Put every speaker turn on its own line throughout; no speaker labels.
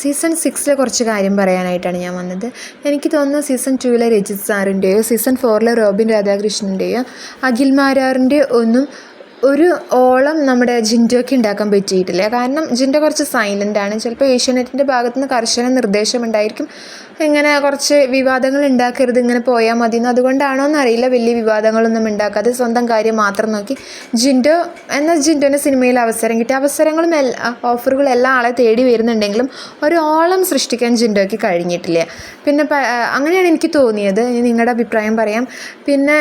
Season സിക്സിലെ കുറച്ച് കാര്യം പറയാനായിട്ടാണ് ഞാൻ വന്നത്. എനിക്ക് തോന്നുന്നു സീസൺ ടൂവിലെ രജിത് സാറിന്റെയോ സീസൺ ഫോറിലെ റോബിൻ രാധാകൃഷ്ണന്റെയോ അഖിൽ മാരാറിന്റെ ഒന്നും ഒരു ഓളം നമ്മുടെ ജിൻഡോയ്ക്ക് ഉണ്ടാക്കാൻ പറ്റിയിട്ടില്ല. കാരണം ജിൻഡോ കുറച്ച് സൈലന്റ് ആണ്. ചിലപ്പോൾ ഏഷ്യാനെറ്റിന്റെ ഭാഗത്തുനിന്ന് കർശന നിർദ്ദേശമുണ്ടായിരിക്കും ഇങ്ങനെ കുറച്ച് വിവാദങ്ങൾ ഉണ്ടാക്കരുത് ഇങ്ങനെ പോയാൽ മതി എന്ന് അതുകൊണ്ടാണോ എന്നറിയില്ല വലിയ വിവാദങ്ങളൊന്നും ഉണ്ടാക്കാതെ സ്വന്തം കാര്യം മാത്രം നോക്കി ജിൻഡോ എന്ന ജിൻഡോന്റെ സിനിമയിൽ അവസരം കിട്ടി. അവസരങ്ങളും എല്ലാ ഓഫറുകളും എല്ലാ ആളെ തേടി വരുന്നുണ്ടെങ്കിലും ഒരു ഓളം സൃഷ്ടിക്കാൻ ജിൻഡോയ്ക്ക് കഴിഞ്ഞിട്ടില്ല. പിന്നെ അങ്ങനെയാണ് എനിക്ക് തോന്നിയത്. ഇനി നിങ്ങളുടെ അഭിപ്രായം പറയാം. പിന്നെ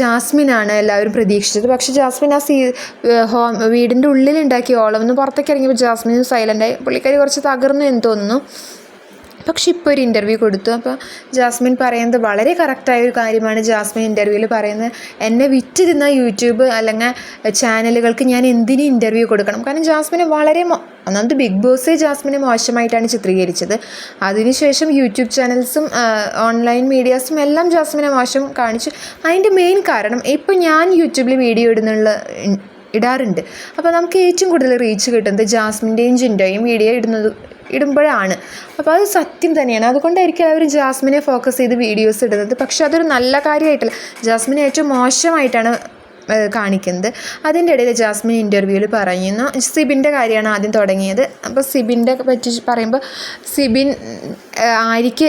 ജാസ്മിനാണ് എല്ലാവരും പ്രതീക്ഷിച്ചത്. പക്ഷേ ജാസ്മിൻ ആ സീ ഹോം വീടിന്റെ ഉള്ളിലുണ്ടാക്കിയ ഓളം ഒന്ന് പുറത്തേക്ക് ഇറങ്ങിയപ്പോൾ ജാസ്മിൻ സൈലന്റായി പുള്ളിക്കാരി കുറച്ച് തകർന്നു എന്ന് തോന്നുന്നു. പക്ഷെ ഇപ്പോൾ ഒരു ഇന്റർവ്യൂ കൊടുത്തു. അപ്പോൾ ജാസ്മിൻ പറയുന്നത് വളരെ കറക്റ്റായ ഒരു കാര്യമാണ്. ജാസ്മിൻ ഇന്റർവ്യൂവിൽ പറയുന്നത് എന്നെ വിറ്റ് തിന്ന യൂട്യൂബ് അല്ലെങ്കിൽ ചാനലുകൾക്ക് ഞാൻ എന്തിനും ഇന്റർവ്യൂ കൊടുക്കണം? കാരണം ജാസ്മിനെ വളരെ ഒന്നാമത് ബിഗ് ബോസ് ജാസ്മിനെ മോശമായിട്ടാണ് ചിത്രീകരിച്ചത്. അതിനുശേഷം യൂട്യൂബ് ചാനൽസും ഓൺലൈൻ മീഡിയാസും എല്ലാം ജാസ്മിനെ മോശം കാണിച്ചു. അതിന്റെ മെയിൻ കാരണം ഇപ്പോൾ ഞാൻ യൂട്യൂബിൽ വീഡിയോ ഇടുന്നുള്ള ഇടാറുണ്ട്. അപ്പോൾ നമുക്ക് ഏറ്റവും കൂടുതൽ റീച്ച് കിട്ടുന്നത് ജാസ്മിന്റെയും ജിന്റെയും വീഡിയോ ഇടുന്നത് ഇടുമ്പോഴാണ്. അപ്പോൾ അത് സത്യം തന്നെയാണ്. അതുകൊണ്ടായിരിക്കും അവർ ജാസ്മിനെ ഫോക്കസ് ചെയ്ത് വീഡിയോസ് ഇടുന്നത്. പക്ഷേ അതൊരു നല്ല കാര്യമായിട്ടല്ല. ജാസ്മിനെ ഏറ്റവും മോശമായിട്ടാണ് കാണിക്കുന്നത്. അതിന്റെ ഇടയിൽ ജാസ്മിൻ ഇന്റർവ്യൂവിൽ പറയുന്നു. സിബിന്റെ കാര്യമാണ് ആദ്യം തുടങ്ങിയത്. അപ്പോൾ സിബിന്റെ പറ്റി പറയുമ്പോൾ സിബിൻ ആര്യയ്ക്ക്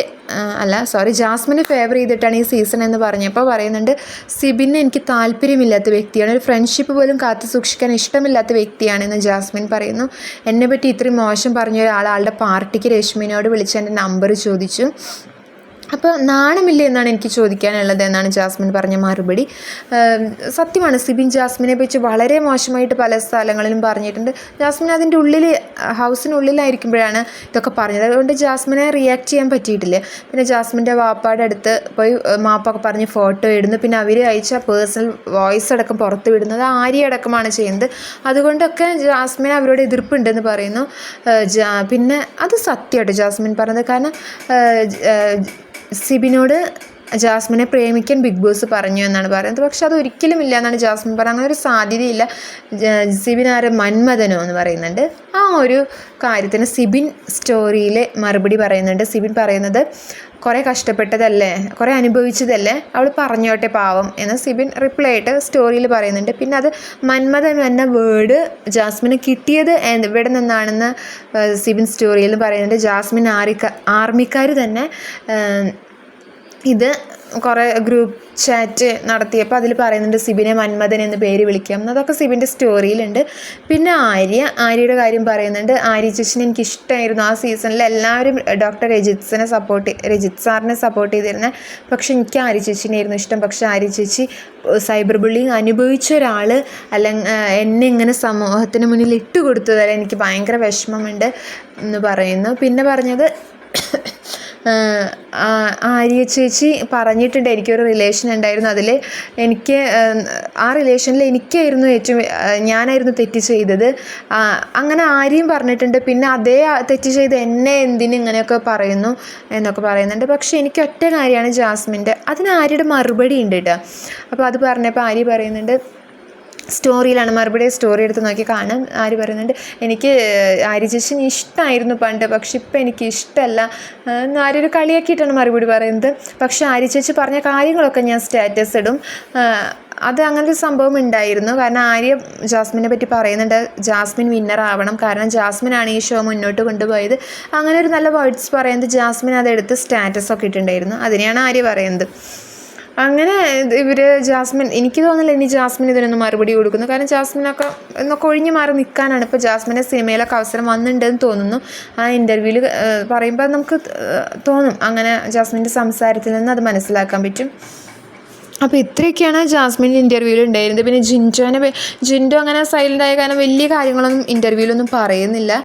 അല്ല സോറി ജാസ്മിന് ഫേവർ ചെയ്തിട്ടാണ് ഈ സീസൺ എന്ന് പറഞ്ഞപ്പോൾ പറയുന്നുണ്ട് സിബിന് എനിക്ക് താല്പര്യമില്ലാത്ത വ്യക്തിയാണ്. ഒരു ഫ്രണ്ട്ഷിപ്പ് പോലും കാത്തു സൂക്ഷിക്കാൻ ഇഷ്ടമില്ലാത്ത വ്യക്തിയാണെന്ന് ജാസ്മിൻ പറയുന്നു. എന്നെ പറ്റി ഇത്രയും മോശം പറഞ്ഞ ഒരാൾ ആളുടെ പാർട്ടിക്ക് രശ്മിനോട് വിളിച്ച് എന്റെ നമ്പർ ചോദിച്ചു. അപ്പോൾ നാണമില്ല എന്നാണ് എനിക്ക് ചോദിക്കാനുള്ളത് എന്നാണ് ജാസ്മിൻ പറഞ്ഞ മറുപടി. സത്യമാണ് സിബിൻ ജാസ്മിനെ പറ്റി വളരെ മോശമായിട്ട് പല സ്ഥലങ്ങളിലും പറഞ്ഞിട്ടുണ്ട്. ജാസ്മിൻ അതിന്റെ ഉള്ളിൽ ഹൗസിനുള്ളിലായിരിക്കുമ്പോഴാണ് ഇതൊക്കെ പറഞ്ഞത്. അതുകൊണ്ട് ജാസ്മിനെ റിയാക്ട് ചെയ്യാൻ പറ്റിയിട്ടില്ല. പിന്നെ ജാസ്മിന്റെ വാപ്പാടെ അടുത്ത് പോയി മാപ്പൊക്കെ പറഞ്ഞ് ഫോട്ടോ ഇടുന്നു. പിന്നെ അവർ അയച്ച പേഴ്സണൽ വോയിസ് അടക്കം പുറത്ത് വിടുന്നത് ആര്യ അടക്കമാണ് ചെയ്യുന്നത്. അതുകൊണ്ടൊക്കെ ജാസ്മിൻ അവരോട് എതിർപ്പുണ്ടെന്ന് പറയുന്നു. പിന്നെ അത് സത്യമായിട്ട് ജാസ്മിൻ പറഞ്ഞത്. കാരണം സിബിനോട് ജാസ്മിനെ പ്രേമിക്കാൻ ബിഗ് ബോസ് പറഞ്ഞു എന്നാണ് പറയുന്നത്. പക്ഷെ അത് ഒരിക്കലും ഇല്ല എന്നാണ് ജാസ്മിൻ പറയുന്നത്. അങ്ങനെ ഒരു സാധ്യതയില്ല. ആര് മന്മഥനോ എന്ന് പറയുന്നുണ്ട്. ആ ഒരു കാര്യത്തിന് സിബിൻ സ്റ്റോറിയിൽ മറുപടി പറയുന്നുണ്ട്. സിബിൻ പറയുന്നത് കുറേ കഷ്ടപ്പെട്ടതല്ലേ കുറേ അനുഭവിച്ചതല്ലേ അവൾ പറഞ്ഞോട്ടെ പാവം എന്ന് സിബിൻ റിപ്ലൈ ആയിട്ട് സ്റ്റോറിയിൽ പറയുന്നുണ്ട്. പിന്നെ അത് മന്മഥൻ എന്ന വേർഡ് ജാസ്മിന് കിട്ടിയത് എവിടെ നിന്നാണെന്ന് സിബിൻ സ്റ്റോറിയിൽ പറയുന്നുണ്ട്. ജാസ്മിൻ ആറിക്ക ആർമിക്കാർ തന്നെ ഇത് കുറേ ഗ്രൂപ്പ് ചാറ്റ് നടത്തിയപ്പോൾ അതിൽ പറയുന്നുണ്ട് സിബിനെ മന്മഥൻ എന്ന് പേര് വിളിക്കാം അതൊക്കെ സിബിന്റെ സ്റ്റോറിയിലുണ്ട്. പിന്നെ ആര്യ ആര്യയുടെ കാര്യം പറയുന്നുണ്ട്. ആര്യ ചേച്ചിനെ എനിക്ക് ഇഷ്ടമായിരുന്നു ആ സീസണിൽ എല്ലാവരും ഡോക്ടർ രജിത്സിനെ സപ്പോർട്ട് രജിത് സാറിനെ സപ്പോർട്ട് ചെയ്തിരുന്നത് പക്ഷെ എനിക്ക് ആര്യ ചേച്ചിനെയായിരുന്നു ഇഷ്ടം. പക്ഷേ ആര്യ ചേച്ചി സൈബർ ബുള്ളിങ് അനുഭവിച്ച ഒരാൾ അല്ലെങ്കിൽ എന്നെ ഇങ്ങനെ സമൂഹത്തിന് മുന്നിൽ ഇട്ടുകൊടുത്തതല്ല എനിക്ക് ഭയങ്കര വിഷമമുണ്ട് എന്ന് പറയുന്നു. പിന്നെ പറഞ്ഞത് ആര്യ ചേച്ചി പറഞ്ഞിട്ടുണ്ട് എനിക്കൊരു റിലേഷൻ ഉണ്ടായിരുന്നു. അതിൽ എനിക്ക് ആ റിലേഷനിൽ എനിക്കായിരുന്നു ഏറ്റവും ഞാനായിരുന്നു തെറ്റ് ചെയ്തത്. അങ്ങനെ ആര്യയും പറഞ്ഞിട്ടുണ്ട്. പിന്നെ അതേ തെറ്റ് ചെയ്ത് എന്നെ എന്തിനും ഇങ്ങനെയൊക്കെ പറയുന്നു എന്നൊക്കെ പറയുന്നുണ്ട്. പക്ഷേ എനിക്ക് ഒറ്റ കാര്യമാണ് ജാസ്മിന്റെ. അതിന് ആര്യയുടെ മറുപടി ഉണ്ട് കേട്ടോ അപ്പോൾ അത് പറഞ്ഞപ്പോൾ ആര്യ പറയുന്നുണ്ട് സ്റ്റോറിയിലാണ് മറുപടി സ്റ്റോറി എടുത്ത് നോക്കി കാണാം. ആര് പറയുന്നുണ്ട്? എനിക്ക് ആര്യ ചേച്ചിനെ ഇഷ്ടമായിരുന്നു പണ്ട് പക്ഷെ ഇപ്പം എനിക്ക് ഇഷ്ടമല്ല എന്ന് ആരൊരു കളിയാക്കിയിട്ടാണ് മറുപടി പറയുന്നത്. പക്ഷേ ആര്യ പറഞ്ഞ കാര്യങ്ങളൊക്കെ ഞാൻ സ്റ്റാറ്റസ് ഇടും. അത് അങ്ങനെ ഒരു സംഭവം ഉണ്ടായിരുന്നു. കാരണം ആര്യ ജാസ്മിനെ പറ്റി പറയുന്നുണ്ട് ജാസ്മിൻ വിന്നർ ആവണം. കാരണം ജാസ്മിനാണ് ഈ ഷോ മുന്നോട്ട് കൊണ്ടുപോയത്. അങ്ങനെ ഒരു നല്ല വേർഡ്സ് പറയുന്നത് ജാസ്മിൻ അതെടുത്ത് സ്റ്റാറ്റസൊക്കെ ഇട്ടിട്ടുണ്ടായിരുന്നു. അതിനെയാണ് ആര്യ പറയുന്നത്. അങ്ങനെ ഇവർ ജാസ്മിൻ എനിക്ക് തോന്നുന്നില്ല ഇനി ജാസ്മിൻ ഇതിനൊന്നും മറുപടി കൊടുക്കുന്നു. കാരണം ജാസ്മിനൊക്കെ എന്നൊക്കെ ഒഴിഞ്ഞു മാറി നിൽക്കാനാണ്. ഇപ്പോൾ ജാസ്മിന്റെ സിനിമയിലൊക്കെ അവസരം വന്നിട്ടുണ്ടെന്ന് തോന്നുന്നു. ആ ഇന്റർവ്യൂവിൽ പറയുമ്പോൾ നമുക്ക് തോന്നും. അങ്ങനെ ജാസ്മിന്റെ സംസാരത്തിൽ നിന്ന് അത് മനസ്സിലാക്കാൻ പറ്റും. അപ്പോൾ ഇത്രയൊക്കെയാണ് ജാസ്മിന്റെ ഇന്റർവ്യൂവിൽ ഉണ്ടായിരുന്നത്. പിന്നെ ജിന്റോനെ ജിന്റോ അങ്ങനെ സൈലന്റ് ആയ കാരണം വലിയ കാര്യങ്ങളൊന്നും ഇന്റർവ്യൂവിലൊന്നും പറയുന്നില്ല.